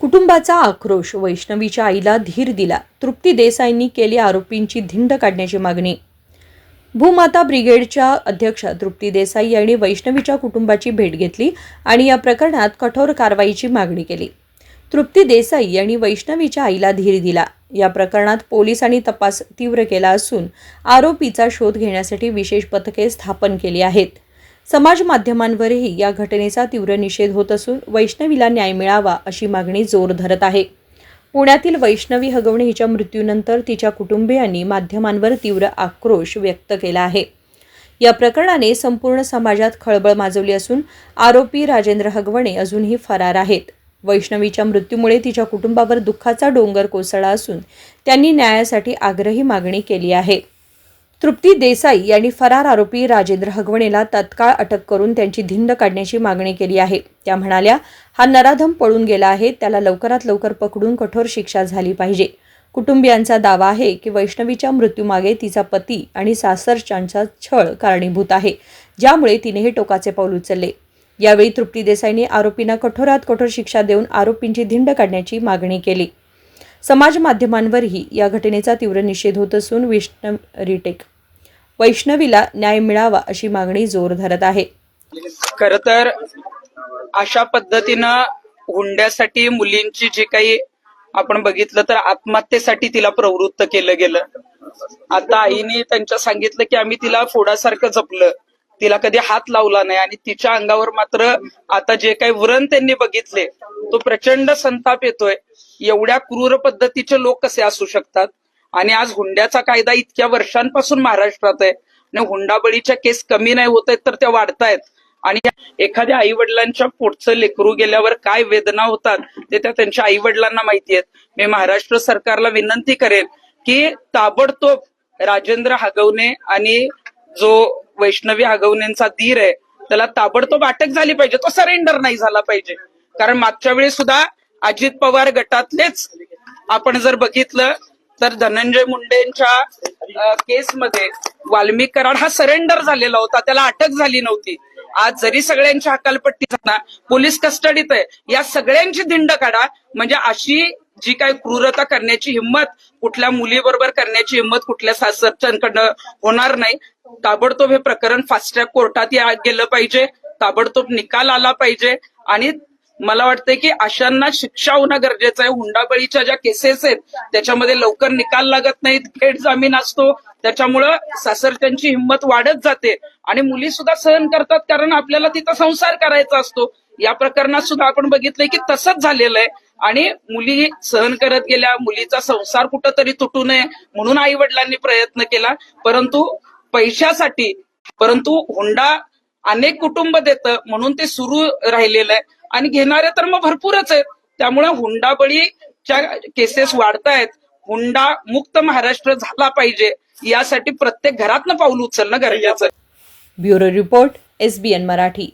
कुटुंबाचा आक्रोश वैष्णवीच्या आईला धीर दिला. तृप्ती देसाईंनी केली आरोपींची धिंड काढण्याची मागणी. भूमाता ब्रिगेडच्या अध्यक्षा तृप्ती देसाई यांनी वैष्णवीच्या कुटुंबाची भेट घेतली आणि या प्रकरणात कठोर कारवाईची मागणी केली. तृप्ती देसाई यांनी वैष्णवीच्या आईला धीर दिला. या प्रकरणात पोलिसांनी तपास तीव्र केला असून आरोपीचा शोध घेण्यासाठी विशेष पथके स्थापन केली आहेत. समाज माध्यमांवरही या घटनेचा तीव्र निषेध होत असून वैष्णवीला न्याय मिळावा अशी मागणी जोर धरत आहे. पुण्यातील वैष्णवी हगवणे हिच्या मृत्यूनंतर तिच्या कुटुंबियांनी माध्यमांवर तीव्र आक्रोश व्यक्त केला आहे. या प्रकरणाने संपूर्ण समाजात खळबळ माजवली असून आरोपी राजेंद्र हगवणे अजूनही फरार आहेत. वैष्णवीच्या मृत्यूमुळे तिच्या कुटुंबावर दुःखाचा डोंगर कोसळला असून त्यांनी न्यायासाठी आग्रही मागणी केली आहे. तृप्ती देसाई यांनी फरार आरोपी राजेंद्र हगवणेला तत्काळ अटक करून त्यांची धिंड काढण्याची मागणी केली आहे. त्या म्हणाल्या हा नराधम पळून गेला आहे त्याला लवकरात लवकर पकडून कठोर शिक्षा झाली पाहिजे. कुटुंबियांचा दावा आहे की वैष्णवीच्या मृत्यूमागे तिचा पती आणि सासरच्यांचा छळ कारणीभूत आहे. ज्यामुळे तिने हे टोकाचे पाऊल उचलले. यावेळी तृप्ती देसाईंनी आरोपींना कठोरात कठोर शिक्षा देऊन आरोपींची धिंड काढण्याची मागणी केली. समाज माध्यमांवरही या घटनेचा तीव्र निषेध होत असून विष्णव रिटेक वैष्णवीला न्याय मिळावा अशी मागणी जोर धरत आहे. खर तर अशा पद्धतीनं हुंड्यासाठी मुलींची जी काही आपण बघितलं तर आत्महत्येसाठी तिला प्रवृत्त केलं गेलं. आता आईने त्यांच्या सांगितलं की आम्ही तिला फोडासारखं जपलं. तिला कधी हात लावला नाही आणि तिच्या अंगावर मात्र आता जे काही व्रण त्यांनी बघितले तो प्रचंड संताप येतोय. एवढ्या क्रूर पद्धतीचे लोक कसे असू शकतात? आणि आज हुंड्याचा कायदा इतक्या वर्षांपासून महाराष्ट्रात आहे आणि हुंडाबळीच्या केस कमी नाही होत आहेत तर त्या वाढतायत आणि एखाद्या आई वडिलांच्या पोटचं लेकरू गेल्यावर काय वेदना होतात ते त्या त्यांच्या आई वडिलांना माहिती आहेत. मी महाराष्ट्र सरकारला विनंती करेन की ताबडतोब राजेंद्र हागवणे आणि जो वैष्णवी आगवण्यांचा धीर आहे. त्याला ताबडतोब अटक झाली पाहिजे. तो सरेंडर नाही झाला पाहिजे. कारण मागच्या वेळी सुद्धा अजित पवार गटातलेच आपण जर बघितलं तर धनंजय मुंडेंच्या केसमध्ये वाल्मिक कराड हा सरेंडर झालेला होता. त्याला अटक झाली नव्हती. आज जरी सगळ्यांची हकालपट्टी झाला पोलीस कस्टडीत आहे. या सगळ्यांची धिंड काढा. म्हणजे अशी जी काही क्रूरता करण्याची हिंमत कुठल्या मुलीबरोबर करण्याची हिंमत कुठल्या सासरच्यांकडनं होणार नाही. ताबडतोब हे प्रकरण फास्ट ट्रॅक कोर्टात या गेलं पाहिजे. ताबडतोब निकाल आला पाहिजे. आणि मला वाटतंय की अशांना शिक्षा होणं गरजेचं आहे. हुंडाबळीच्या ज्या केसेस आहेत त्याच्यामध्ये लवकर निकाल लागत नाहीत. थेट जामीन असतो. त्याच्यामुळं सासरच्यांची हिंमत वाढत जाते. आणि मुली सुद्धा सहन करतात कारण आपल्याला तिथं संसार करायचा असतो. या प्रकरणात सुद्धा आपण बघितलंय की तसंच झालेलं आहे. आणि मुली सहन करत गेल्या मुलीचा संसार कुठंतरी तुटू नये म्हणून आई वडिलांनी प्रयत्न केला. परंतु पैशासाठी परंतु हुंडा अनेक कुटुंब देतं म्हणून ते सुरू राहिलेलं आहे. आणि घेणारे तर मग भरपूरच आहेत. त्यामुळे हुंडाबळीच्या केसेस वाढतायत हुंडा मुक्त महाराष्ट्र झाला पाहिजे यासाठी प्रत्येक घरातनं पाऊल उचलणं गरजेचं आहे. Bureau report SBN Marathi.